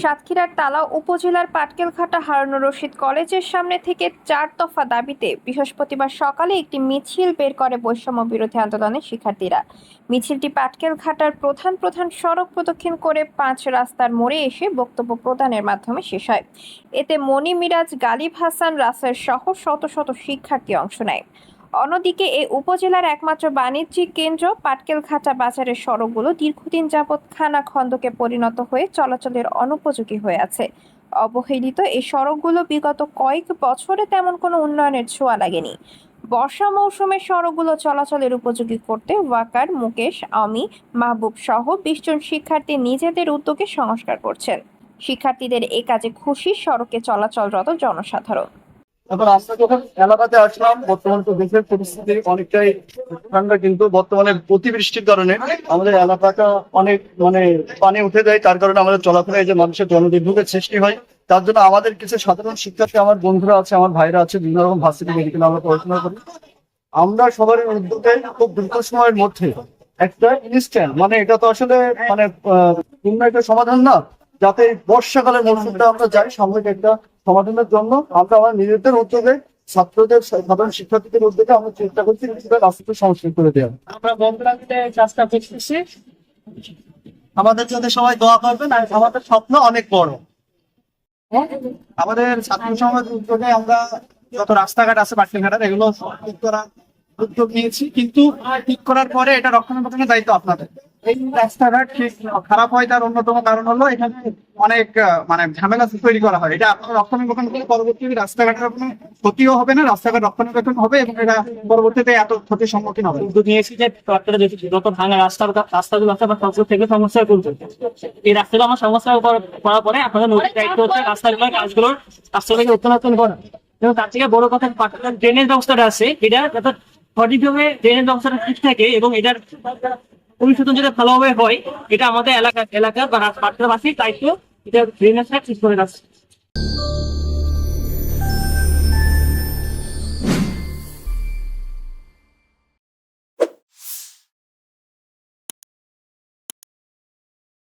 সাতক্ষীরার তালা উপজেলার পাটকেলঘাটা হারুনুর রশিদ কলেজের সামনে থেকে চার দফা দাবিতে বৃহস্পতিবার সকালে একটি মিছিল বের করে বৈষম্য বিরোধী আন্দোলনের শিক্ষার্থীরা। মিছিলটি পাটকেলঘাটার প্রধান প্রধান সড়ক প্রদক্ষিণ করে পাঁচ রাস্তার মোড়ে এসে বক্তব্য প্রদানের মাধ্যমে শেষ হয়। এতে মনি মিরাজ, গালিব হাসান রাসের সহ শত শত শিক্ষার্থী অংশ নেয়। অন্যদিকে এই উপজেলার একমাত্র বাণিজ্যিক কেন্দ্র পাটকেলঘাটা বাজারের সড়কগুলো দীর্ঘদিন যাবৎ খানা খন্দকে পরিণত হয়ে চলাচলের অনুপযোগী হয়ে আছে। অবহেলিত এই সড়কগুলো বিগত কয়েক বছরে তেমন কোনো উন্নয়নের ছোঁয়া লাগেনি। বর্ষা মৌসুমে সড়কগুলো চলাচলের উপযোগী করতে ওয়াকার মুকেশ, আমি, মাহবুব সহ বিশ জন শিক্ষার্থী নিজেদের উদ্যোগে সংস্কার করছেন। শিক্ষার্থীদের এ কাজে খুশি সড়কে চলাচলরত জনসাধারণ। এলাকাতে আসলাম, বর্তমান তো দেশের পরিস্থিতি অনেকটাই ঠান্ডা, কিন্তু বর্তমানে অতিবৃষ্টির কারণে আমাদের এলাকাটা অনেক মানে পানি উঠে যায়, তার কারণে আমাদের চলাফেরায় যে মানুষের জনদুর্ভোগের সৃষ্টি হয়, তার জন্য আমাদের কিছু সাধারণ শিক্ষার্থী, আমার বন্ধুরা আছে, আমার ভাইরা আছে, বিভিন্ন রকম ভার্সিটি মেডিকেল আমরা পড়াশোনা করি। আমরা সবার উদ্যোগে খুব দ্রুত সময়ের মধ্যে একটা ইনস্ট্যান্ট মানে এটা তো আসলে মানে পূর্ণ একটা সমাধান না যাতে বর্ষাকালের মৌসুমটা আমরা যাই সাময়িক একটা সমাধানের জন্য আমরা আমার নিজেদের উদ্যোগে ছাত্রদের সাধারণ শিক্ষার্থীদের উদ্যোগে আমরা চেষ্টা করছি কিছুটা রাস্তাকে সংস্কার করে দেওয়া আমরা বন্ধুরা মিলে কাজটা করতেছি আমাদের জন্য সবাই দোয়া করবেন আর আমাদের স্বপ্ন অনেক বড়। আমাদের ছাত্র সমাজের উদ্যোগে আমরা যত রাস্তাঘাট আছে পাটলিঘাটার এগুলো করার উদ্যোগ নিয়েছি, কিন্তু ঠিক করার পরে এটা রক্ষণাবেক্ষণের দায়িত্ব আপনাদের। এই রাস্তাঘাট ঠিক খারাপ হয়, তার অন্যতম কারণ হলো এখানে অনেক মানে ঝামেলা তৈরি করা হয়। এটা আপনার রক্ষণাবেক্ষণ করলে পরবর্তীতে রাস্তাঘাটের কোনো ক্ষতিও হবে না, রাস্তাঘাট রক্ষণাবেক্ষণ হবে এবং এটা পরবর্তীতে এত ক্ষতির সম্মুখীন হবে উদ্যোগ নিয়েছি যে যত ভাঙা রাস্তার রাস্তা, রাস্তাগুলো আছে বা থেকে সমস্যা করবে এই রাস্তাগুলো আমার সমস্যা করার পরে আপনাদের নদীর দায়িত্ব হচ্ছে রাস্তাগুলো, কাজগুলোর, রাস্তাগুলোকে উত্তোলন করা এবং তার থেকে বড় কথা ড্রেনেজ ব্যবস্থাটা আছে, এটা সঠিকভাবে ড্রেনের ব্যবস্থাটা ঠিক থাকে এবং এটার পরিশোধন যাতে ভালোভাবে হয়, এটা আমাদের এলাকা এলাকা বা তাই দায়িত্ব এটা ড্রেনেজটা ঠিক করে রাখছে।